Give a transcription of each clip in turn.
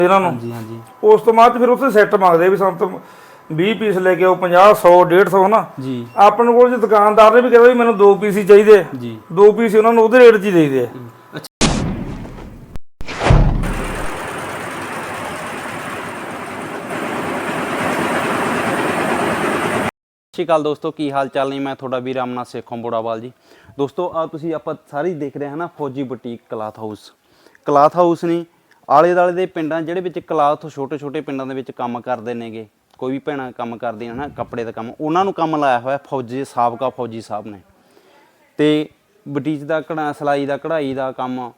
ਇਹਨਾਂ ਨੂੰ। ਹਾਂਜੀ ਹਾਂਜੀ। ਉਸ ਤੋਂ ਬਾਅਦ ਫਿਰ ਉੱਥੇ ਸੈੱਟ ਮੰਗਦੇ ਆ ਵੀ ਸਾਨੂੰ ਤਾਂ 20 ਪੀਸ ਲੈ ਕੇ ਆਓ 50 100 150 ਹਨਾ? ਜੀ। ਆਪਣੇ ਕੋਲ ਜੇ ਦੁਕਾਨਦਾਰ ਨੇ ਵੀ ਕਹਿੰਦਾ ਵੀ ਮੈਨੂੰ ਦੋ ਪੀਸ ਹੀ ਚਾਹੀਦੇ। ਆ ਜੀ। ਦੋ ਪੀਸ ਉਹਨਾਂ ਨੂੰ ਉਹਦੇ ਰੇਟ 'ਚ ਹੀ ਦੇਈਦੇ ਆ। ਅੱਛਾ। ਸਤਿ ਸ਼੍ਰੀ ਅਕਾਲ ਦੋਸਤੋ ਕੀ ਹਾਲ ਚਾਲ ਨਹੀਂ ਮੈਂ ਤੁਹਾਡਾ ਵੀਰ ਅਮਨਾ ਸੇਖੋਂ ਬੋੜਾਵਾਲ ਜੀ। ਦੋਸਤੋ ਆ ਤੁਸੀਂ ਆਪਾਂ ਸਾਰੇ ਹੀ ਦੇਖ ਰਹੇ ਹਾਂ ਨਾ Fauji boutique cloth house. Cloth house ਨਹੀਂ ਆਲੇ ਦਾਲੇ ਦੇ ਪਿੰਡਾਂ ਜਿਹੜੇ ਵਿੱਚ ਕਲਾਥ ਛੋਟੇ ਛੋਟੇ ਪਿੰਡਾਂ ਦੇ ਵਿੱਚ ਕੰਮ ਕਰਦੇ ਨੇਗੇ, ਕੋਈ ਵੀ ਭੈਣਾਂ ਕੰਮ ਕਰਦੀਆਂ ਨਾ ਕੱਪੜੇ ਦਾ ਕੰਮ, ਉਹਨਾਂ ਨੂੰ ਕੰਮ ਲਾਇਆ ਹੋਇਆ ਫੌਜੀ ਸਾਬਕਾ ਫੌਜੀ ਸਾਹਿਬ ਨੇ। ਤੇ ਬਟੀਚ ਦਾ ਕਢਾ, ਸਿਲਾਈ ਦਾ, ਕਢਾਈ ਦਾ ਕੰਮ,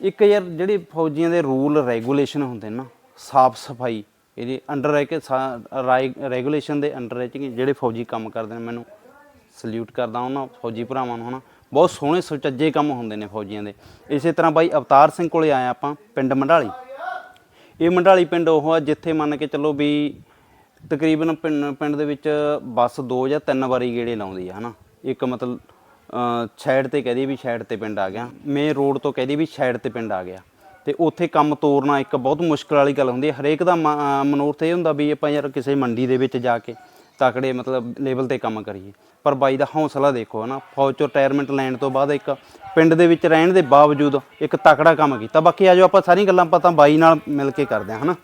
ਇੱਕ ਯਾਰ ਜਿਹੜੇ ਫੌਜੀਆਂ ਦੇ ਰੂਲ ਰੈਗੂਲੇਸ਼ਨ ਹੁੰਦੇ ਨਾ ਸਾਫ਼ ਸਫ਼ਾਈ, ਇਹਦੇ ਅੰਡਰ ਰਹਿ ਕੇ ਰੈਗੂਲੇਸ਼ਨ ਦੇ ਅੰਡਰ ਰਹਿ ਕੇ ਜਿਹੜੇ ਫੌਜੀ ਕੰਮ ਕਰਦੇ ਨੇ, ਮੈਨੂੰ ਸਲੂਟ ਕਰਦਾ ਉਹਨਾਂ ਫੌਜੀ ਭਰਾਵਾਂ ਨੂੰ ਹਨਾ ਬਹੁਤ ਸੋਹਣੇ ਸੁਚੱਜੇ ਕੰਮ ਹੁੰਦੇ ਨੇ ਫੌਜੀਆਂ ਦੇ। ਇਸੇ ਤਰ੍ਹਾਂ ਬਾਈ ਅਵਤਾਰ ਸਿੰਘ ਕੋਲੇ ਆਏ ਆਪਾਂ, ਪਿੰਡ ਮੰਡਾਲੀ। ਇਹ ਮੰਡਾਲੀ ਪਿੰਡ ਉਹ ਆ ਜਿੱਥੇ ਮੰਨ ਕੇ ਚੱਲੋ ਵੀ ਤਕਰੀਬਨ ਪਿੰਡ ਪਿੰਡ ਦੇ ਵਿੱਚ ਬੱਸ ਦੋ ਜਾਂ ਤਿੰਨ ਵਾਰੀ ਗੇੜੇ ਲਾਉਂਦੀ ਆ, ਹਨਾ? ਇੱਕ ਮਤਲਬ ਸਾਈਡ ਤੇ ਕਹਦੀ ਵੀ ਸਾਈਡ ਤੇ ਪਿੰਡ ਆ ਗਿਆ। ਮੇਨ ਰੋਡ ਤੋਂ ਕਹਦੀ ਵੀ ਸਾਈਡ ਤੇ ਪਿੰਡ ਆ ਗਿਆ। ਤੇ ਉੱਥੇ ਕੰਮ ਤੋਰਨਾ ਇੱਕ ਬਹੁਤ ਮੁਸ਼ਕਲ ਵਾਲੀ ਗੱਲ ਹੁੰਦੀ ਹੈ ਹਰੇਕ ਦਾ ਮ- ਮਨੋਰਥ ਇਹ ਹੁੰਦਾ ਵੀ ਆਪਾਂ ਯਾਰ ਕਿਸੇ ਮੰਡੀ ਦੇ ਵਿੱਚ ਜਾ ਕੇ ਤਕੜੇ ਮਤਲਬ ਲੈਵਲ ਤੇ ਕੰਮ ਕਰੀਏ। ਪਰ ਬਾਈ ਦਾ ਹੌਸਲਾ ਦੇਖੋ ਹਨਾ ਫੌਜ ਚੋਂ ਰਿਟਾਇਰਮੈਂਟ ਲੈਣ ਤੋਂ ਬਾਅਦ ਇੱਕ ਪਿੰਡ ਦੇ ਵਿੱਚ ਰਹਿਣ ਦੇ ਬਾਵਜੂਦ ਇੱਕ ਤਕੜਾ ਕੰਮ ਕੀਤਾ। ਬਾਕੀ ਆਜੋ ਆਪਾਂ ਸਾਰੀਆਂ ਗੱਲਾਂ ਪਤਾ ਬਾਈ ਨਾਲ ਮਿਲ ਕੇ ਕਰਦੇ ਹਾਂ ਹਨਾ।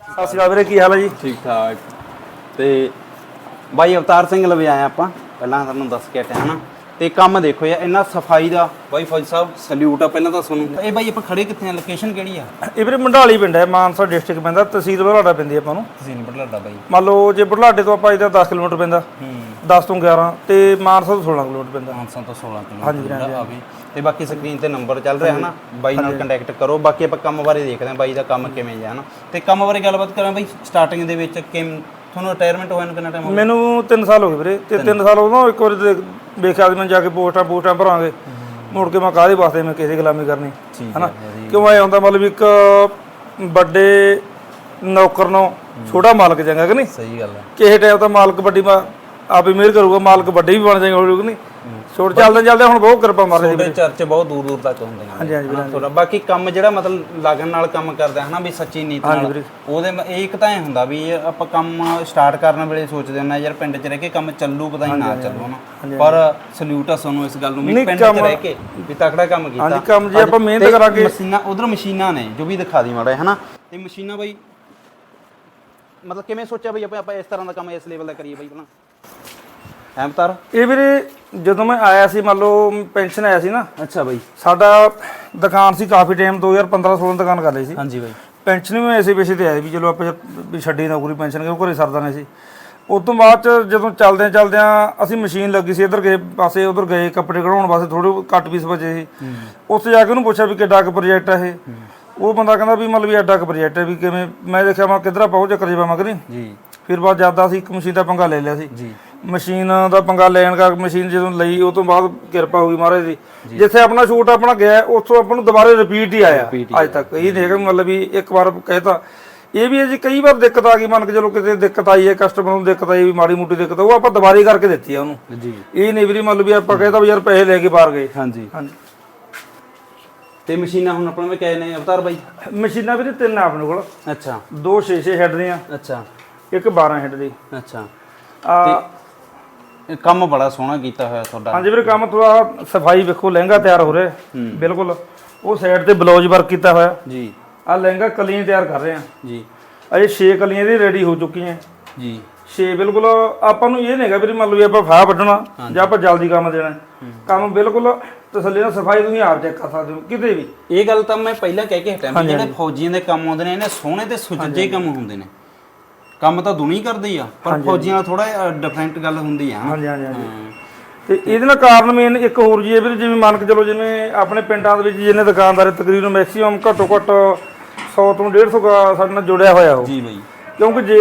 ਸਤਿ ਸ਼੍ਰੀ ਅਕਾਲ ਵੀਰੇ ਕੀ ਹਾਲ ਹੈ ਜੀ? ਠੀਕ ਠਾਕ ਤੇ ਬਾਈ ਅਵਤਾਰ ਸਿੰਘ ਲਵੇ ਆਏ ਆਪਾਂ। ਪਹਿਲਾਂ ਤੁਹਾਨੂੰ ਦੱਸ ਕੇ ਹਟਿਆ ਹਨਾ। ਤੇ ਕੰਮ ਦੇਖੋ ਯਾਰ ਇੰਨਾ ਸਫ਼ਾਈ ਦਾ। ਬਾਈ ਫੌਜ ਸਾਹਿਬ ਸਲੂਟ ਆ ਪਹਿਲਾਂ ਤਾਂ ਤੁਹਾਨੂੰ। ਇਹ ਬਾਈ ਆਪਾਂ ਖੜੇ ਕਿੱਥੇ ਆ? ਲੋਕੇਸ਼ਨ ਕਿਹੜੀ ਆ? ਇਹ ਵੀਰੇ ਮੰਡਾਲੀ ਪਿੰਡ ਹੈ ਮਾਨਸਾ ਡਿਸਟ੍ਰਿਕਟ ਪੈਂਦਾ ਤਹਿਸੀਲ ਬੁਢਲਾਡਾ ਪੈਂਦੀ ਆਪਾਂ ਨੂੰ। ਤਹਿਸੀਲ ਬਟਲਾਡਾ ਬਾਈ। ਮੰਨ ਲਓ ਜੇ ਬੁਢਲਾਡੇ ਤੋਂ ਆਪਾਂ ਇਹਦਾ 10 ਕਿਲੋਮੀਟਰ ਪੈਂਦਾ ਹੂੰ। 10 ਤੋਂ 11 ਤੇ ਮਾਨਸਾ ਤੋਂ 16 ਕਿਲੋਮੀਟਰ ਪੈਂਦਾ। 500 ਤੋਂ 16 ਹਾਂਜੀ, ਕਿਲੋਮੀਟਰ ਹਾਂਜੀ, ਆਵੇ। ਤੇ ਬਾਕੀ ਸਕਰੀਨ ਤੇ ਨੰਬਰ ਚੱਲ ਰਿਹਾ ਹਨਾ ਬਾਈ ਨਾਲ ਕੰਟੈਕਟ ਕਰੋ। ਬਾਕੀ ਆਪਾਂ ਕੰਮ ਬਾਰੇ ਦੇਖਦੇ ਹਾਂ ਬਾਈ ਦਾ ਕੰਮ ਕਿਵੇਂ ਜਾ ਹਨਾ। ਤੇ ਕੰਮ ਬਾਰੇ ਗੱਲਬਾਤ ਕਰਾਂ ਬਾਈ ਸਟਾਰਟਿੰਗ ਦੇ ਵਿੱਚ ਕਿ ਤੁਹਾਨੂੰ ਰਿਟਾਇਰਮੈਂਟ ਹੋਇਆ ਨੂੰ ਕਿੰਨਾ ਟਾਈਮ ਹੋ ਗਿਆ? ਮੈਨੂੰ 3 ਸਾਲ ਹੋ ਗਏ ਵੀਰੇ। ਤੇ 3 ਸਾਲ ਉਦੋਂ ਇੱਕ ਵਾਰੀ ਦੇਖ- ਵੇਖਿਆ ਸੀ ਮੈਂ ਜਾ ਕੇ ਪੋਸਟਾਂ ਪੋਸਟਾਂ ਭਰਾਂਗੇ। ਮੁੜ ਕੇ ਮੈਂ ਕਾਹਦੇ ਵਾਸਤੇ ਮੈਂ ਕਿਸੇ ਗੁਲਾਮੀ ਕਰਨੀ ਹਨਾ? ਹੈ ਕਿਉਂ ਐ ਹੁੰਦਾ ਮਤਲਬ ਇੱਕ ਵੱਡੇ ਨੌਕਰ ਨੂੰ ਛੋਟਾ ਮਾਲਕ ਚੰਗਾ ਕਿ ਨਹੀਂ? ਸਹੀ ਗੱਲ ਹੈ। ਕਿਸੇ ਟਾਈਮ ਤਾਂ ਮਾਲਕ ਵੱਡੀ ਆਪ ਹੀ ਮਿਹਰ ਕਰੂਗਾ ਮਾਲਕ ਵੱਡੇ ਵੀ ਬਣ ਜਾਏਗਾ ਹੌਲੀ ਕਿ ਨਹੀਂ। ਛੋੜ ਚੱਲਦੇ ਚੱਲਦੇ ਹੁਣ ਬਹੁਤ ਕਿਰਪਾ ਮਾਰ ਰਹੀ ਤੁਹਾਡੇ ਚਰਚੇ ਬਹੁਤ ਦੂਰ ਦੂਰ ਤੱਕ ਹੁੰਦੇ ਨੇ। ਹਾਂਜੀ ਹਾਂਜੀ ਹਨਾ ਤੁਹਾਡਾ ਬਾਕੀ ਕੰਮ ਜਿਹੜਾ ਮਤਲਬ ਲਗਨ ਨਾਲ ਕੰਮ ਕਰਦਾ ਹੈ ਨਾ ਵੀ ਸੱਚੀ ਨੀਤ ਨਾਲ। ਉਹਦੇ ਮ- ਇਹ ਇੱਕ ਤਾਂ ਇਹ ਹੁੰਦਾ ਵੀ ਇਹ ਆਪਾਂ ਕੰਮ ਸਟਾਰਟ ਕਰਨ ਵੇਲੇ ਸੋਚਦੇ ਹੁੰਦੇ ਹਾਂ ਯਾਰ ਪਿੰਡ 'ਚ ਰਹਿ ਕੇ ਕੰਮ ਚੱਲੂ ਪਤਾ ਹੀ ਨਾ ਚੱਲੂ ਨਾ ਪਰ ਸਲੂਟ ਆ ਸਾਨੂੰ ਇਸ ਗੱਲ ਨੂੰ ਵੀ ਪਿੰਡ 'ਚ ਰਹਿ ਕੇ ਵੀ ਤਕੜਾ ਕੰਮ ਕੀਤਾ। ਹਾਂਜੀ ਕੰਮ ਜੇ ਆਪਾਂ ਮਿਹਨਤ ਤੇ ਕਰਾਂਗੇ। ਮਸ਼ੀਨਾਂ ਉਧਰ ਮਸ਼ੀਨਾਂ ਨੇ ਜੋ ਵੀ ਦਿਖਾ ਦੀ ਮਾੜਾ ਜਿਹਾ, ਹਨਾ। ਤੇ ਮਸ਼ੀਨਾਂ ਬਾਈ ਮਤਲਬ ਕਿਵੇਂ ਸੋਚਿਆ ਬਈ ਆਪਾਂ ਆਪਾਂ ਇਸ ਤਰ੍ਹਾਂ ਦਾ ਕੰਮ ਇਸ ਲੈਵਲ ਦਾ ਕਰੀਏ ਬਾਈ ਪਹਿਲਾਂ ਐਮਤਾਰ? ਇਹ ਵੀਰੇ ਜਦੋਂ ਮੈਂ ਆਇਆ ਸੀ ਮੰਨ ਲਓ ਪੈਨਸ਼ਨ ਆਇਆ ਸੀ ਨਾ। ਅੱਛਾ ਬਾਈ। ਸਾਡਾ ਦੁਕਾਨ ਸੀ ਕਾਫੀ ਟਾਈਮ 2015 16 ਦੁਕਾਨ ਕਰ ਲਈ ਸੀ। ਹਾਂਜੀ ਬਾਈ। ਪੈਨਸ਼ਨ ਵੀ ਮੈਂ ਐਸੇ ਪੈਸੇ ਤੇ ਆਏ ਵੀ ਚਲੋ ਆਪਾਂ ਵੀ ਛੱਡੀ ਨੌਕਰੀ ਪੈਨਸ਼ਨ ਕਿਉਂ ਘਰੇ ਸਰਦਾ ਨਹੀਂ ਸੀ। ਉਸ ਤੋਂ ਬਾਅਦ ਚ ਜਦੋਂ ਚੱਲਦੇ ਚੱਲਦਿਆਂ ਅਸੀਂ ਮਸ਼ੀਨ ਲੱਗੀ ਸੀ ਇਧਰ ਗਏ ਪਾਸੇ ਉਧਰ ਗਏ ਕੱਪੜੇ ਕਢਾਉਣ ਵਾਸਤੇ ਥੋੜੇ ਘੱਟ ਪੀਸ ਬਚੇ ਸੀ। ਉੱਥੇ ਜਾ ਕੇ ਉਹਨੂੰ ਪੁੱਛਿਆ ਵੀ ਕਿੱਡਾ ਕੁ ਪ੍ਰੋਜੈਕਟ ਹੈ ਇਹ। ਉਹ ਬੰਦਾ ਕਹਿੰਦਾ ਵੀ ਮਤਲਬ ਵੀ ਐਡਾ ਕੁ ਪ੍ਰੋਜੈਕਟ ਹੈ ਵੀ ਕਿਵੇਂ ਮੈਂ ਦੇਖਿਆ ਮੈਂ ਕਿਧਰਾ ਪਹੁੰਚ ਚੱਕਰ ਜਵਾ ਮਗਰੀ ਜੀ। ਫਿਰ ਬਾਅਦ ਜ਼ਿਆਦਾ ਅਸੀਂ ਇੱਕ ਮਸ਼ੀਨ ਦਾ ਪੰਗਾ ਲੈ ਲਿਆ ਸੀ। ਜੀ। ਮਸ਼ੀਨ ਦਾ ਪੰਗਾ ਲੈਣ ਦਾ ਮਸ਼ੀਨ ਜਦੋਂ ਲਈ ਉਹ ਤੋਂ ਬਾਅਦ ਕਿਰਪਾ ਹੋ ਗਈ ਮਹਾਰਾਜ ਦੀ। ਜਿੱਥੇ ਆਪਣਾ ਸ਼ੂਟ ਆਪਣਾ ਗਿਆ ਉੱਥੋਂ ਆਪਾਂ ਨੂੰ ਦੁਬਾਰੇ ਰਿਪੀਟ ਹੀ ਆਇਆ ਅੱਜ ਤੱਕ। ਇਹ ਨਹੀਂ ਹੈਗਾ ਮਤਲਬ ਵੀ ਇੱਕ ਵਾਰ ਕਹਿਤਾ। ਇਹ ਵੀ ਹੈ ਜੀ ਕਈ ਵਾਰ ਦਿੱਕਤ ਆ ਗਈ ਮੰਨ ਕੇ ਚਲੋ ਕਿਤੇ ਦਿੱਕਤ ਆਈ ਹੈ ਕਸਟਮਰ ਨੂੰ ਦਿੱਕਤ ਆਈ ਵੀ ਮਾੜੀ ਮੋਟੀ ਦਿੱਕਤ ਉਹ ਆਪਾਂ ਦੁਬਾਰੇ ਕਰਕੇ ਦਿੱਤੀ ਆ ਉਹਨੂੰ। ਜੀ। ਇਹ ਨਹੀਂ ਵੀ ਮੰਨ ਲਓ ਵੀ ਆਪਾਂ ਕਹਿਤਾ ਵੀ ਯਾਰ ਪੈਸੇ ਲੈ ਕੇ ਬਾਹਰ ਗਏ। ਹਾਂਜੀ। ਹਾਂਜੀ। ਤੇ ਮਸ਼ੀਨਾਂ ਹੁਣ ਆਪਣੇ ਵਿੱਚ ਕਹੇ ਨੇ ਅਵਤਾਰ ਬਾਈ? ਮਸ਼ੀਨਾਂ ਵੀ ਤਿੰਨ ਆਪਣੇ ਕੋਲ। ਅੱਛਾ। ਦੋ 6-6 ਹੈਡ ਦੀਆਂ। ਅੱਛਾ। ਇੱਕ 12 ਹੈਡ ਦੀ। ਅੱਛਾ। ਆ ਕੰਮ ਬੜਾ ਸੋਹਣਾ ਕੀਤਾ ਹੋਇਆ ਤੁਹਾਡਾ। ਹਾਂਜੀ ਵੀਰੇ ਕੰਮ ਥੋੜਾ ਸਫ਼ਾਈ ਵੇਖੋ ਲਹਿੰਗਾ ਤਿਆਰ ਹੋ ਰਿਹਾ। ਬਿਲਕੁਲ। ਉਹ ਸਾਈਡ ਤੇ ਬਲੌਜ ਵਰਕ ਕੀਤਾ ਹੋਇਆ। ਜੀ। ਆ ਲਹਿੰਗਾ ਕਲੀਆਂ ਤਿਆਰ ਕਰ ਰਹੇ ਆ ਜੀ। ਅਜੇ 6 ਕਲੀਆਂ ਦੀ ਰੈਡੀ ਹੋ ਚੁੱਕੀਆਂ ਜੀ। 6 ਬਿਲਕੁਲ ਆਪਾਂ ਨੂੰ ਇਹ ਨਹੀਂਗਾ ਵੀਰੇ ਮੰਨ ਲਓ ਵੀ ਆਪਾਂ ਫਾਹ ਵੱਢਣਾ ਜਾਂ ਆਪਾਂ ਜਲਦੀ ਕੰਮ ਦੇਣਾ। ਕੰਮ ਬਿਲਕੁਲ ਤਸੱਲੀ ਨਾਲ ਸਫ਼ਾਈ ਤੁਸੀਂ ਆਪ ਚੈੱਕ ਕਰ ਸਕਦੇ ਹੋ ਕਿਤੇ ਵੀ। ਇਹ ਗੱਲ ਤਾਂ ਮੈਂ ਪਹਿਲਾਂ ਕਹਿ ਕੇ ਹਟਿਆ ਵੀ ਜਿਹੜੇ ਫੌਜੀਆਂ ਦੇ ਕੰਮ ਆਉਂਦੇ ਨੇ ਇਹਨੇ ਸੋਹਣੇ ਤੇ ਸੁਚੱਜੇ ਕੰਮ ਹੁੰਦੇ ਨੇ। ਕੰਮ ਤਾਂ ਦੁਨੀ ਕਰਦੇ ਆ ਪਰ ਫੌਜੀਆਂ ਨਾਲ ਥੋੜਾ ਡਿਫਰੈਂਟ ਗੱਲ ਹੁੰਦੀ ਆ ਹਾਂਜੀ ਹਾਂਜੀ ਹਾਂਜੀ। ਤੇ ਇਹਦੇ ਨਾਲ ਕਾਰਨ ਮੇਨ ਇੱਕ ਹੋਰ ਜੀ ਇਹ ਵੀਰੇ ਜਿਵੇਂ ਮੰਨ ਕੇ ਚਲੋ ਜਿਵੇਂ ਆਪਣੇ ਪਿੰਡਾਂ ਦੇ ਵਿੱਚ ਜਿਹਨੇ ਦੁਕਾਨਦਾਰ ਤਕਰੀਬਨ ਮੈਕਸਿਮਮ ਘੱਟੋ ਘੱਟ 100 ਤੋਂ 150 ਦਾ ਸਾਡੇ ਨਾਲ ਜੁੜਿਆ ਹੋਇਆ ਉਹ। ਜੀ ਬਾਈ। ਕਿਉਂਕਿ ਜੇ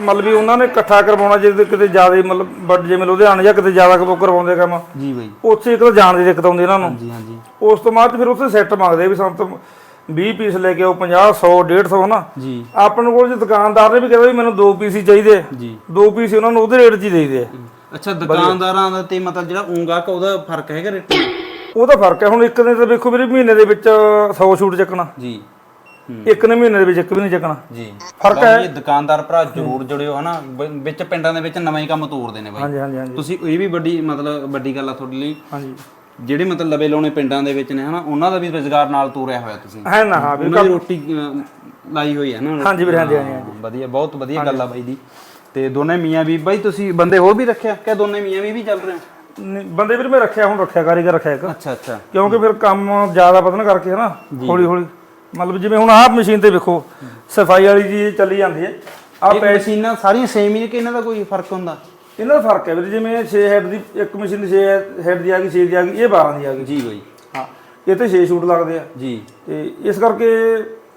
ਮਤਲਬ ਵੀ ਉਹਨਾਂ ਨੇ ਇਕੱਠਾ ਕਰਵਾਉਣਾ ਜੇ ਕਿਤੇ ਜ਼ਿਆਦਾ ਮਤਲਬ ਵੱਡ ਜਿਵੇਂ ਲੁਧਿਆਣਾ ਜਾਂ ਕਿਤੇ ਜ਼ਿਆਦਾ ਕੋ ਕਰਵਾਉਂਦੇ ਕੰਮ ਜੀ ਬਾਈ। ਉੱਥੇ ਇੱਕ ਤਾਂ ਜਾਣ ਦੀ ਦਿੱਕਤ ਆਉਂਦੀ ਇਹਨਾਂ ਨੂੰ। ਜੀ ਹਾਂਜੀ। ਉਸ ਤੋਂ ਬਾਅਦ ਫਿਰ ਉੱਥੇ ਸੈੱਟ ਮੰਗਦੇ ਵੀ ਸਾਨੂੰ ਤਾਂ 20 ਪੀਸ ਲੈ ਕੇ ਆਓ 50 100 150 ਹਨਾ? ਜੀ। ਆਪਣੇ ਕੋਲ ਜੇ ਦੁਕਾਨਦਾਰ ਨੇ ਵੀ ਕਹਿੰਦਾ ਵੀ ਮੈਨੂੰ ਦੋ ਪੀਸ ਹੀ ਚਾਹੀਦੇ। ਜੀ। ਦੋ ਪੀਸ ਉਹਨਾਂ ਨੂੰ ਉਹਦੇ ਰੇਟ 'ਚ ਹੀ ਦੇਈਦੇ ਆ ਅੱਛਾ ਦੁਕਾਨਦਾਰਾਂ ਦਾ ਤੇ ਮਤਲਬ ਜਿਹੜਾ ਉਂਗਾ ਕਾ ਉਹਦਾ ਫ਼ਰਕ ਹੈਗਾ ਰੇਟ? ਉਹਦਾ ਫ਼ਰਕ ਹੈ ਹੁਣ ਇੱਕ ਦਿਨ ਤਾਂ ਵੇਖੋ ਵੀਰੇ ਮਹੀਨੇ ਦੇ ਵਿੱਚ 100 ਸ਼ੂਟ ਚੱਕਣਾ। ਜੀ। ਇੱਕ ਨੇ ਮਹੀਨੇ ਦੇ ਵਿੱਚ ਇੱਕ ਵੀ ਨਹੀਂ ਚੱਕਣਾ। ਜੀ। ਫ਼ਰਕ ਲਓ ਜੀ ਦੁਕਾਨਦਾਰ ਭਰਾ ਜਰੂਰ ਜੁੜਿਓ ਹਨਾ? ਵਿੱਚ ਪਿੰਡਾਂ ਦੇ ਵਿੱਚ ਨਵਾਂ ਹੀ ਕੰਮ ਤੋਰਦੇ ਨੇ ਬਾਈ। ਹਾਂਜੀ ਹਾਂਜੀ ਹਾਂਜੀ। ਤੁਸੀਂ ਇਹ ਵੀ ਵੱਡੀ ਮਤਲਬ ਵੱਡੀ ਗੱਲ ਆ ਤੁਹਾਡੇ ਲਈ। ਹਾਂਜੀ। ਜਿਹੜੇ ਮਤਲਬ ਲਵੇ ਲਾਉਣੇ ਪਿੰਡਾਂ ਦੇ ਵਿੱਚ ਨੇ ਹਨਾ ਉਹਨਾਂ ਦਾ ਵੀ ਰੋਜ਼ਗਾਰ ਨਾਲ ਤੋਰਿਆ ਹੋਇਆ ਤੁਸੀਂ। ਹੈ ਨਾ ਹਾਂ ਉਹਨਾਂ ਦੀ ਰੋਟੀ ਅਹ, ਲਾਈ ਹੋਈ ਹੈ ਨਾ ਹਾਂਜੀ ਵੀਰੇ ਹਾਂਜੀ ਹਾਂਜੀ ਹਾਂ, ਵਧੀਆ ਬਹੁਤ ਵਧੀਆ ਗੱਲ ਆ ਬਾਈ ਦੀ। ਤੇ ਦੋਨੇ ਮੀਆਂ ਵੀ ਬਾਈ ਤੁਸੀਂ ਬੰਦੇ ਹੋਰ ਵੀ ਰੱਖਿਆ? ਕਿ ਦੋਨੇ ਮੀਆਂ ਵੀ ਵੀ ਚੱਲ ਰਹੇ? ਹੋ ਨਹੀਂ, ਬੰਦੇ ਵੀਰ ਮੈਂ ਰੱਖਿਆ ਹੁਣ ਰੱਖਿਆ ਕਾਰੀਗਰ ਰੱਖਿਆ ਇੱਕ। ਅੱਛਾ ਅੱਛਾ। ਕਿਉਂਕਿ ਫਿਰ ਕੰਮ ਜ਼ਿਆਦਾ ਵਧਣ ਕਰਕੇ ਹਨਾ ਹੌਲੀ ਹੌਲੀ। ਮਤਲਬ ਜਿਵੇਂ ਹੁਣ ਆਹ ਮਸ਼ੀਨ ਤੇ ਵੇਖੋ ਸਫ਼ਾਈ ਵਾਲੀ ਜੀ ਚੱਲੀ ਜਾਂਦੀ ਹੈ। ਆ ਇਹ ਮਸ਼ੀਨਾਂ ਸਾਰੀਆਂ ਸੇਮ ਹੀ ਨੇ ਕਿ ਇਹਨਾਂ ਦਾ ਕੋਈ ਫ਼ਰਕ ਹੁੰਦਾ? ਇਹਨਾਂ ਦਾ ਫ਼ਰਕ ਹੈ ਵੀਰ ਜਿਵੇਂ 6 ਹੈਡ ਦੀ ਇੱਕ ਮਸ਼ੀਨ 6 ਹੈਡ ਦੀ ਆ ਗਈ 6 ਦੀ ਆ ਗਈ ਇਹ 12 ਦੀ ਆ ਗਈ। ਜੀ ਬਾਈ। ਹਾਂ ਇਹ ਤੇ 6 ਸ਼ੂਟ ਲੱਗਦੇ ਆ। ਜੀ। ਤੇ ਇਸ ਕਰਕੇ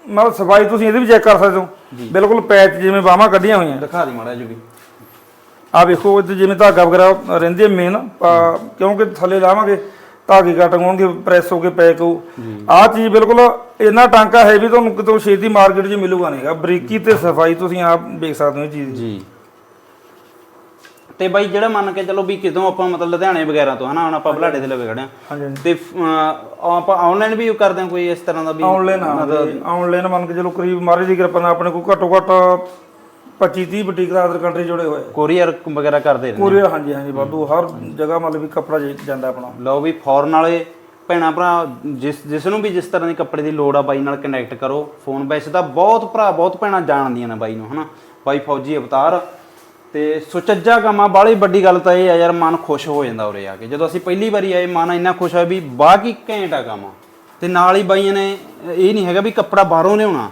ਮਤਲਬ ਸਫ਼ਾਈ ਤੁਸੀਂ ਇਹਦੇ ਵੀ ਚੈੱਕ ਕਰ ਸਕਦੇ ਹੋ। ਬਿਲਕੁਲ ਪੈਚ ਜਿਵੇਂ ਬਾਹਾਂ ਕੱਢੀਆਂ ਹੋਈਆਂ। ਦਿਖਾ ਦੀ ਮਾੜਾ ਵੀ ਆ ਵੇਖੋ ਇੱਥੇ ਜਿਵੇਂ ਧਾਗਾ ਵਗੈਰਾ ਰਹਿੰਦੇ ਮੇਨ ਕਿਉਂਕਿ ਥੱਲੇ ਲਾਵਾਂਗੇ ਧਾਗੇ ਕੱਟ ਹੋਣਗੇ ਪ੍ਰੈਸ ਹੋ ਕੇ ਪੈਕ ਹੋ। ਆਹ ਚੀਜ਼ ਬਿਲਕੁਲ ਇੰਨਾ ਟਾਂਕਾ ਹੈ ਵੀ ਤੁਹਾਨੂੰ ਕਿਤੋਂ ਛੇਤੀ ਮਾਰਕੀਟ 'ਚ ਮਿਲੂਗਾ ਨਹੀਂਗਾ ਬਰੀਕੀ ਤੇ ਸਫ਼ਾਈ ਤੁਸੀਂ ਆਪ ਵੇਖ ਸਕਦੇ ਹੋ ਇਹ ਚੀਜ਼। ਜੀ। ਤੇ ਬਾਈ ਜਿਹੜਾ ਮੰਨ ਕੇ ਚੱਲੋ ਵੀ ਕਿਤੋਂ ਆਪਾਂ ਮਤਲਬ ਲੁਧਿਆਣੇ ਵਗੈਰਾ ਤੋਂ ਹਨਾ ਹੁਣ ਆਪਾਂ ਬਲਾਡੇ ਦੇ ਲਵੇ ਖੜੇ ਹਾਂਜੀ ਹਾਂਜੀ। ਤੇ ਆਪਾਂ ਆਨਲਾਈਨ ਵੀ ਕਰਦੇ ਹਾਂ ਕੋਈ ਇਸ ਤਰ੍ਹਾਂ ਦਾ ਵੀ? ਆਨਲਾਈਨ ਆਨਲਾਈਨ ਮੰਨ ਕੇ ਚਲੋ ਕਰੀਬ ਮਹਾਰਾਜ ਦੀ ਕਿਰਪਾ ਨਾਲ ਆਪਣੇ ਕੋਲ ਘੱਟੋ ਘੱਟ 25 30 ਬੁਟੀਕ ਦਾ ਅਦਰ ਕੰਟਰੀ ਜੁੜੇ ਹੋਏ। ਕੋਰੀਅਰ ਵਗੈਰਾ ਕਰਦੇ ਨੇ ਕੋਰੀਅਰ ਹਾਂਜੀ ਹਾਂਜੀ ਵਾਧੂ। ਹਰ ਜਗ੍ਹਾ ਮਤਲਬ ਵੀ ਕੱਪੜਾ ਜ- ਜਾਂਦਾ ਆਪਣਾ। ਲਓ ਵੀ ਫੌਰਨ ਵਾਲੇ ਭੈਣਾ ਭਰਾ ਜਿਸ ਜਿਸ ਨੂੰ ਵੀ ਜਿਸ ਤਰ੍ਹਾਂ ਦੀ ਕੱਪੜੇ ਦੀ ਲੋੜ ਆ ਬਾਈ ਨਾਲ ਕਨੈਕਟ ਕਰੋ। ਫੋਨ ਵੈਸੇ ਤਾਂ ਬਹੁਤ ਭਰਾ ਬਹੁਤ ਭੈਣਾਂ ਜਾਣਦੀਆਂ ਨੇ ਬਾਈ ਨੂੰ ਹਨਾ। ਬਾਈ ਫੌਜੀ ਅਵਤਾਰ ਤੇ ਸੁਚੱਜਾ ਕੰਮ ਆ ਬਾਲੀ ਵੱਡੀ ਗੱਲ ਤਾਂ ਇਹ ਆ ਯਾਰ ਮਨ ਖੁਸ਼ ਹੋ ਜਾਂਦਾ ਉਰੇ ਆ ਕੇ। ਜਦੋਂ ਅਸੀਂ ਪਹਿਲੀ ਵਾਰੀ ਆਏ ਮਨ ਇੰਨਾ ਖੁਸ਼ ਹੋਇਆ ਵੀ ਬਾਕੀ ਘੈਂਟ ਆ ਕੰਮ। ਤੇ ਨਾਲ ਹੀ ਬਾਈਆਂ ਨੇ ਇਹ ਨਹੀਂ ਹੈਗਾ ਵੀ ਕੱਪੜਾ ਬਾਹਰੋਂ ਲਿਆਉਣਾ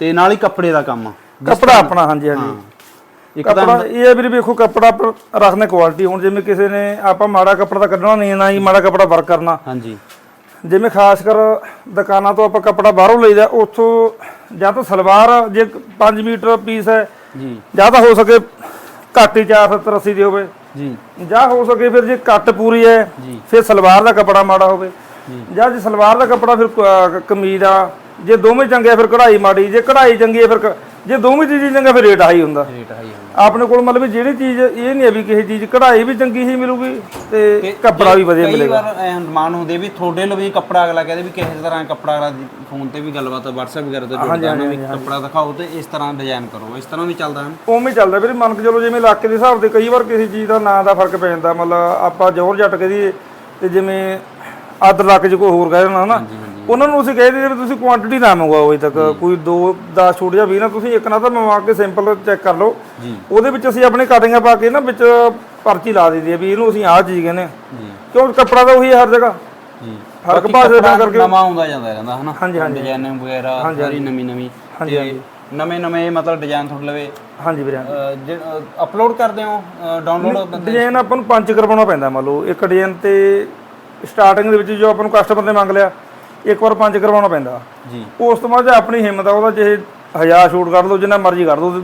ਤੇ ਨਾਲ ਹੀ ਕੱਪੜੇ ਦਾ ਕੰਮ। ਕੱਪੜਾ ਆਪਣਾ ਹਾਂਜੀ ਹਾਂਜੀ। ਇੱਕ ਤਾਂ ਕੱਪੜਾ ਇਹ ਹੈ ਵੀਰੇ ਵੇਖੋ ਕੱਪੜਾ ਰੱਖਣੇ ਕੁਆਲਿਟੀ ਹੁਣ ਜਿਵੇਂ ਕਿਸੇ ਨੇ ਆਪਾਂ ਮਾੜਾ ਕੱਪੜਾ ਤਾਂ ਕੱਢਣਾ ਨਹੀਂ ਨਾ ਹੀ ਮਾੜਾ ਕੱਪੜਾ ਵਰਕ ਕਰਨਾ। ਹਾਂਜੀ। ਜਿਵੇਂ ਖਾਸ ਕਰ ਦੁਕਾਨਾਂ ਤੋਂ ਆਪਾਂ ਕੱਪੜਾ ਬਾਹਰੋਂ ਲਈਦਾ ਉੱਥੋਂ ਜਾਂ ਤਾਂ ਸਲਵਾਰ ਜੇ 5 ਮੀਟਰ ਪੀਸ ਹੈ ਜੀ। ਜਾਂ ਤਾਂ ਹੋ ਸਕੇ ਘੱਟ ਹੀ 470 80 ਦੀ ਹੋਵੇ। ਜੀ। ਜਾਂ ਹੋ ਸਕੇ ਫਿਰ ਜੇ ਕੱਟ ਪੂਰੀ ਹੈ। ਫਿਰ ਸਲਵਾਰ ਦਾ ਕੱਪੜਾ ਮਾੜਾ ਹੋਵੇ। ਜਾਂ। ਜੇ ਸਲਵਾਰ ਦਾ ਕੱਪੜਾ ਫਿਰ ਕਮੀਜ਼ ਦਾ ਜੇ ਦੋਵੇਂ ਚੰਗੇ ਆ ਫਿਰ ਕਢਾਈ ਮਾੜੀ ਜੇ ਕਢਾਈ ਚੰਗੀ ਹੈ ਫਿਰ ਜੇ ਦੋਵੇਂ ਚੀਜ਼ਾਂ ਚੰਗਾ ਫਿਰ ਰੇਟ ਹਾਈ ਹੁੰਦਾ। ਰੇਟ ਹਾਈ ਹੁੰਦਾ। ਆਪਣੇ ਕੋਲ ਮਤਲਬ ਜਿਹੜੀ ਚੀਜ਼ ਇਹ ਨਹੀਂ ਹੈ ਵੀ ਕਿਸੇ ਚੀਜ਼ ਕਢਾਈ ਵੀ ਚੰਗੀ ਹੀ ਮਿਲੂਗੀ ਤੇ ਕੱਪੜਾ ਵੀ ਵਧੀਆ ਕਈ ਮਿਲੇਗਾ। ਵਾਰ ਐ ਡਿਮਾਂਡ ਹੁੰਦੀ ਵੀ ਤੁਹਾਡੇ ਲਈ ਵੀ ਕੱਪੜਾ ਅਗਲਾ ਕਹਿੰਦੇ ਵੀ ਕਿਸੇ ਤਰ੍ਹਾਂ ਕੱਪੜਾ ਅਗਲਾ ਫੋਨ ਤੇ ਵੀ ਗੱਲਬਾਤ WhatsApp ਵਗੈਰਾ ਤੇ ਜੁੜਦਾ ਨਾ ਵੀ ਕੱਪੜਾ ਦਿਖਾਓ ਤੇ ਇਸ ਤਰ੍ਹਾਂ ਡਿਜ਼ਾਈਨ ਕਰੋ ਇਸ ਤਰ੍ਹਾਂ ਵੀ ਚੱਲਦਾ ਹੈ ਉਵੇਂ ਚੱਲਦਾ। ਵੀਰੇ ਮੰਨ ਕੇ ਚਲੋ ਜਿਵੇਂ ਇਲਾਕੇ ਦੇ ਹਿਸਾਬ ਤੇ ਕਈ ਵਾਰ ਕਿਸੇ ਚੀਜ਼ ਦਾ ਨਾਂ ਦਾ ਫ਼ਰਕ ਪੈ ਜਾਂਦਾ। ਮਤਲਬ ਆਪਾਂ ਜੋਰ ਜੱਟ ਕਹਦੀ ਤੇ ਜਿਵੇਂ ਅੱਧ ਲੱਖ ਚ ਕੋਈ ਹੋਰ ਕਹਿ ਦੇਣਾ ਹਨਾ। ਉਹਨਾਂ ਨੂੰ ਅਸੀਂ ਕਹਿ ਦਿੰਦੇ ਵੀ ਤੁਸੀਂ ਕੁਆਂਟੀਟੀ ਨਾ ਮੰਗਵਾਓ ਅਜੇ ਤੱਕ। ਕੋਈ 2 10 ਛੋਟ ਜਾਂ 20 ਨਾ ਤੁਸੀਂ ਇੱਕ ਨਾ ਤਾਂ ਮੰਗਵਾ ਕੇ ਸਿੰਪਲ ਚੈੱਕ ਕਰ ਲਓ। ਜੀ। ਉਹਦੇ ਵਿੱਚ ਅਸੀਂ ਆਪਣੇ ਕਟਿੰਗਾਂ ਪਾ ਕੇ ਨਾ ਵਿੱਚ ਪਰਚੀ ਲਾ ਦਈਦੀ ਹੈ ਵੀ ਇਹਨੂੰ ਅਸੀਂ ਆਹ ਚੀਜ਼ ਕਹਿੰਦੇ ਕਿਉਂ? ਕੱਪੜਾ ਤਾਂ ਉਹੀ ਹਰ ਜਗ੍ਹਾ। ਜੀ। ਫ਼ਰਕ ਬਾਕੀ ਭਾਸ਼ਾ ਦਾ ਕਰਕੇ ਨਵਾਂ ਆਉਂਦਾ ਜਾਂਦਾ ਰਹਿੰਦਾ ਹਨਾ? ਹਾਂਜੀ, ਹਾਂਜੀ। ਡਿਜ਼ਾਈਨ ਵਗੈਰਾ ਸਾਰੀ ਨਵੀਂ ਨਵੀਂ। ਤੇ ਨਵੇਂ ਨਵੇਂ ਮਤਲਬ ਡਿਜ਼ਾਈਨ ਤੁਹਾਡੇ ਲਵੇ। ਹਾਂਜੀ ਵੀਰੇ ਅਪਲੋਡ ਕਰਦੇ ਹੋ ਡਾਊਨਲੋਡ ਡਿਜ਼ਾਈਨ ਆਪਾਂ ਨੂੰ ਪੰਜ ਕਰਵਾਉਣਾ ਪੈਂਦਾ ਮੰਨ ਲਓ। ਇੱਕ ਡਿਜ਼ਾਈਨ ਤੇ ਸਟਾਰਟਿੰਗ ਦੇ ਵਿੱਚ ਜੋ ਆਪਾਂ ਨੂੰ ਕਸਟਮਰ ਨੇ ਮੰਗ ਲਿਆ ਇੱਕ ਵਾਰ ਪੰਜ ਕਰਵਾਉਣਾ ਪੈਂਦਾ। ਜੀ। ਉਸ ਤੋਂ ਬਾਅਦ ਜੇ ਆਪਣੀ ਹਿੰਮਤ ਆ ਉਹਦਾ ਜੇ ਹਜ਼ਾਰ ਸ਼ੂਟ ਕਰ ਲਓ ਜਿੰਨਾ ਮਰਜ਼ੀ ਕਰ ਲਓ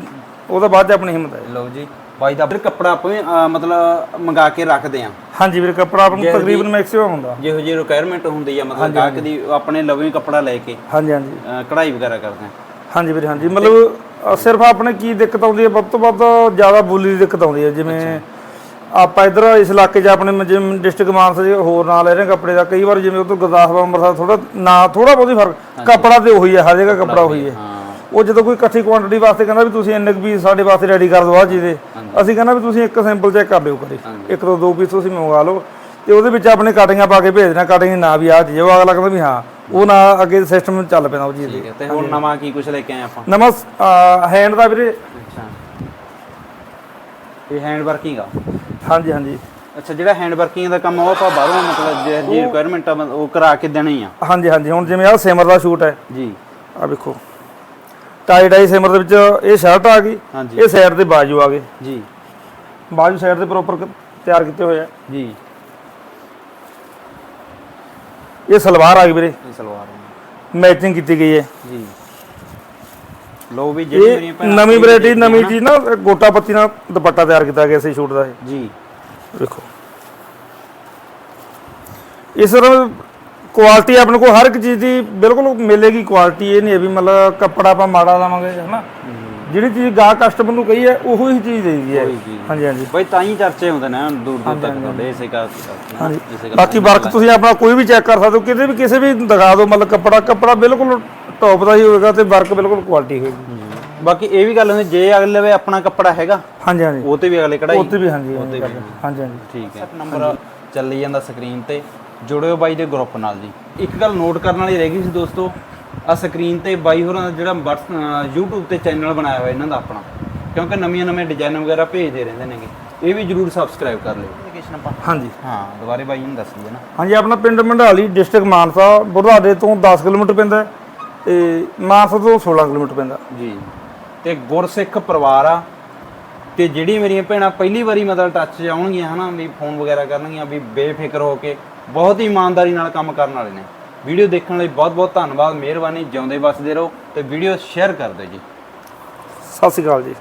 ਉਹਦਾ ਬਾਅਦ ਚ ਆਪਣੀ ਹਿੰਮਤ ਹੈ ਲਓ ਜੀ। ਬਾਈ ਦਾ ਫਿਰ ਕੱਪੜਾ ਆਪਾਂ ਮਤਲਬ ਮੰਗਾ ਕੇ ਰੱਖਦੇ ਆ। ਹਾਂਜੀ ਵੀਰੇ ਕੱਪੜਾ ਆਪਾਂ ਨੂੰ ਤਕਰੀਬਨ ਮੈਕਸਿਮਮ ਹੁੰਦਾ। ਜਿਹੋ ਜਿਹੀ ਰਿਕੁਆਇਰਮੈਂਟ ਹੁੰਦੀ ਆ ਮਤਲਬ ਗਾਹਕ ਦੀ ਆਪਣੇ ਲਵੇਂ ਕੱਪੜਾ ਲੈ ਕੇ। ਹਾਂਜੀ ਹਾਂਜੀ। ਕਢਾਈ ਵਗੈਰਾ ਕਰਦੇ ਆ। ਹਾਂਜੀ ਵੀਰੇ ਹਾਂਜੀ। ਮਤਲਬ ਸਿਰਫ ਆਪਣੇ ਕੀ ਦਿੱਕਤ ਆਉਂਦੀ ਹੈ ਵੱਧ ਤੋਂ ਵੱਧ ਜ਼ਿਆਦਾ ਬੋਲੀ ਦੀ ਦਿੱਕਤ ਆਉਂਦੀ ਹੈ ਜਿਵੇਂ ਆਪਾਂ ਇਧਰ ਇਸ ਇਲਾਕੇ 'ਚ ਆਪਣੇ ਜਿਵੇਂ ਡਿਸਟ੍ਰਿਕਟ ਮਾਨਸਾ ਦੇ ਹੋਰ ਨਾਲ ਲੈ ਰਹੇ ਕੱਪੜੇ ਦਾ। ਕਈ ਵਾਰ ਜਿਵੇਂ ਉਧਰ ਗੁਰਦਾਸਪੁਰ ਅੰਮ੍ਰਿਤਸਰ ਥੋੜਾ ਨਾ ਥੋੜਾ ਬਹੁਤੀ ਫ਼ਰਕ। ਕੱਪੜਾ ਤੇ ਉਹੀ ਹੈ ਹਰ ਜਗ੍ਹਾ ਕੱਪੜਾ ਉਹੀ ਹੈ। ਉਹ ਜਦੋਂ ਕੋਈ ਇਕੱਠੀ ਕੁਆਂਟੀਟੀ ਵਾਸਤੇ ਕਹਿੰਦਾ ਵੀ ਤੁਸੀਂ ਇੰਨੇ ਪੀਸ ਸਾਡੇ ਵਾਸਤੇ ਰੈਡੀ ਕਰ ਦਿਓ ਆ ਚੀਜ਼ ਦੇ ਅਸੀਂ ਕਹਿੰਦਾ ਵੀ ਤੁਸੀਂ ਇੱਕ ਸੈਂਪਲ ਚੈੱਕ ਕਰ ਲਿਓ ਕਰੇ ਇੱਕ ਤੋਂ ਦੋ ਪੀਸ ਤੁਸੀਂ ਮੰਗਵਾ ਲਓ। ਤੇ ਉਹਦੇ ਵਿੱਚ ਆਪਣੇ ਕਟਿੰਗਾਂ ਪਾ ਕੇ ਭੇਜ ਦੇਣਾ ਕਟਿੰਗ ਨਾ ਵੀ ਆ। ਹੈ। ਉਹ ਅਗਲਾ ਕਹਿੰਦਾ ਵੀ ਹਾਂ ਉਹ ਨਾ ਅੱਗੇ ਸਿਸਟਮ ਚੱਲ ਪੈਂਦਾ ਉਹ ਠੀਕ ਦੇ। ਹੈ ਤੇ ਹੁਣ ਨਵਾਂ ਕੀ ਕੁਝ ਲੈ ਕੇ ਆਏ ਆਪਾਂ? ਨਵਾਂ ਹੈਂਡ ਦਾ ਵੀਰੇ। ਅੱਛਾ। ਇਹ ਹੈਂਡ ਵਰਕਿੰਗ ਆ। ਹਾਂਜੀ ਹਾਂਜੀ। ਅੱਛਾ ਜਿਹੜਾ ਹੈਂਡ ਵਰਕਿੰਗ ਦਾ ਕੰਮ ਉਹ ਆਪਾਂ ਬਾਹਰੋਂ ਮਤਲਬ ਜੇ ਜੀ ਰਿਕੁਆਇਰਮੈਂਟ ਆ ਮਤਲਬ ਉਹ ਕਰਾ ਕੇ ਦੇਣਾ ਆ। ਹਾਂਜੀ ਹਾਂਜੀ। ਹੁਣ ਜਿਵੇਂ ਆਹ ਸਿਮਰ ਦਾ ਸ਼ੂਟ ਹੈ। ਜੀ। ਆ ਵੇਖੋ। ਟਾਈ ਡਾਈ ਸਿਮਰ ਦੇ ਵਿੱਚ ਇਹ ਸ਼ਰਟ ਆ ਗਈ। ਹਾਂਜੀ। ਇਹ ਸਾਈਡ ਤੇ ਬਾਜੂ ਆ ਗਏ। ਜੀ। ਬਾਜੂ ਸਾਈਡ ਤੇ ਪ੍ਰੋਪਰ ਤਿਆਰ ਕੀਤੇ ਹੋਏ ਆ। ਜੀ। ਇਹ ਸਲਵਾਰ ਆ ਗਈ ਵੀਰੇ। ਇਹ ਸਲਵਾਰ ਆ। ਮੈਚਿੰਗ ਕੀਤੀ ਗਈ ਹੈ। ਜੀ। ਲੋ ਵੀ ਜਿਹੜੀ ਮੇਰੀਆਂ ਇਹ ਭੈਣਾਂ ਨਵੀਂ ਵੈਰਾਈਟੀ ਨਵੀਂ ਚੀਜ਼ ਨਾ ਗੋਟਾ ਪੱਤੀ ਨਾਲ ਦੁਪੱਟਾ ਤਿਆਰ ਕੀਤਾ ਗਿਆ ਸੀ ਸ਼ੂਟ ਦਾ ਇਹ। ਜੀ। ਵੇਖੋ। ਇਸ ਤਰ੍ਹਾਂ ਕੁਆਲਿਟੀ ਆਪਣੇ ਕੋਲ ਹਰ ਇੱਕ ਚੀਜ਼ ਦੀ ਬਿਲਕੁਲ ਮਿਲੇਗੀ ਕੁਆਲਿਟੀ ਇਹ ਨਹੀਂ ਹੈ ਵੀ ਮਤਲਬ ਕੱਪੜਾ ਆਪਾਂ ਮਾੜਾ ਲਾਵਾਂਗੇ ਹਨਾ? ਜਿਹੜੀ ਚੀਜ਼ ਗਾ ਕਸਟਮਰ ਨੂੰ ਕਹੀ ਹੈ ਉਹੋ ਹੀ ਚੀਜ਼ ਦੇਈਦੀ ਹੈ ਉਹੀ ਚੀਜ਼। ਹਾਂਜੀ ਹਾਂਜੀ। ਬਈ ਤਾਂ ਹੀ ਚਰਚੇ ਹੁੰਦੇ ਨੇ ਦੂਰ ਦੂਰ ਤੱਕ ਤੁਹਾਡੇ ਇਸੇ ਕਰ ਹਾਂਜੀ। ਬਾਕੀ ਵਰਕ ਤੁਸੀਂ ਆਪਣਾ ਕੋਈ ਵੀ ਚੈੱਕ ਕਰ ਸਕਦੇ ਹੋ ਕਿਤੇ ਵੀ ਕਿਸੇ ਵੀ ਦਿਖਾ ਦਿਓ ਮਤਲਬ ਕੱਪੜਾ ਕੱਪੜਾ ਬਿਲਕੁਲ ਟੌਪ ਦਾ ਹੀ ਹੋਵੇਗਾ ਤੇ ਵਰਕ ਬਿਲਕੁਲ ਕੁਆਲਿਟੀ ਹੋਏਗੀ। ਬਾਕੀ ਇਹ ਵੀ ਗੱਲ ਹੁੰਦੀ ਜੇ ਅਗਲੇ ਵੇ ਆਪਣਾ ਕੱਪੜਾ ਹੈਗਾ ਹਾਂਜੀ ਹਾਂਜੀ। ਉਹ ਤੇ ਵੀ ਅਗਲੇ ਕਢਾਈ। ਉੱਤੇ ਵੀ ਹਾਂਜੀ ਹਾਂਜੀ ਹਾਂਜੀ ਹਾਂਜੀ। ਠੀਕ ਹੈ। ਨੰਬਰ ਚੱਲੀ ਜਾਂਦਾ ਸਕਰੀਨ ਤੇ। ਜੁੜਿਓ ਬਾਈ ਦੇ ਗਰੁੱਪ ਨਾਲ ਜੀ। ਇੱਕ ਗੱਲ ਨੋਟ ਕਰਨ ਵਾਲੀ ਰਹਿ ਗਈ ਸੀ ਦੋਸਤੋ ਆ ਸਕਰੀਨ ਤੇ ਬਾਈ ਹੋਰਾਂ ਦਾ ਜਿਹੜਾ YouTube ਤੇ ਚੈਨਲ ਬਣਾਇਆ ਹੋਇਆ ਇਹਨਾਂ ਦਾ ਆਪਣਾ। ਕਿਉਂਕਿ ਨਵੀਆਂ ਨਵੇਂ ਡਿਜ਼ਾਈਨ ਵਗੈਰਾ ਭੇਜਦੇ ਰਹਿੰਦੇ ਨੇਗੇ। ਇਹ ਵੀ ਜਰੂਰ ਸਬਸਕ੍ਰਾਈਬ ਕਰ ਲਿਓ। ਲੋਕੇਸ਼ਨ ਆਪਾਂ। ਹਾਂਜੀ। ਹਾਂ ਦੁਬਾਰੇ ਬਾਈ ਨੂੰ ਦੱਸ ਦਿਓ ਨਾ। ਹਾਂਜੀ ਆਪਣਾ ਪਿੰਡ ਮੰਡਾਲੀ ਡਿਸਟ੍ਰਿਕਟ ਮਾਨਸਾ ਬੁਢਲਾਡੇ ਤੋਂ 10 ਕਿਲੋਮੀਟਰ ਪੈਂਦਾ ਹੈ। ਤੇ ਮਾਨਸਾ ਤੋਂ 16 ਕਿਲੋਮੀਟਰ ਪੈਂਦਾ। ਜੀ। ਤੇ ਗੁਰਸਿੱਖ ਪਰਿਵਾਰ ਆ ਤੇ ਜਿਹੜੀ ਮੇਰੀਆਂ ਭੈਣਾਂ ਪਹਿਲੀ ਵਾਰੀ ਮਤਲਬ ਟੱਚ 'ਚ ਆਉਣਗੀਆਂ ਹਨਾ ਵੀ ਫੋਨ ਵਗੈਰਾ ਕਰਨਗੀਆਂ ਵੀ ਬੇਫਿਕਰ ਹੋ ਕੇ ਬਹੁਤ ਹੀ ਇਮਾਨਦਾਰੀ ਨਾਲ ਕੰਮ ਕਰਨ ਵਾਲੇ ਨੇ। ਵੀਡੀਓ ਦੇਖਣ ਲਈ ਬਹੁਤ ਬਹੁਤ ਧੰਨਵਾਦ ਮਿਹਰਬਾਨੀ ਜਿਉਂਦੇ ਵਸਦੇ ਰਹੋ ਤੇ ਵੀਡੀਓ ਸ਼ੇਅਰ ਕਰ ਦਿਓ ਜੀ। ਸਤਿ ਸ਼੍ਰੀ ਅਕਾਲ ਜੀ।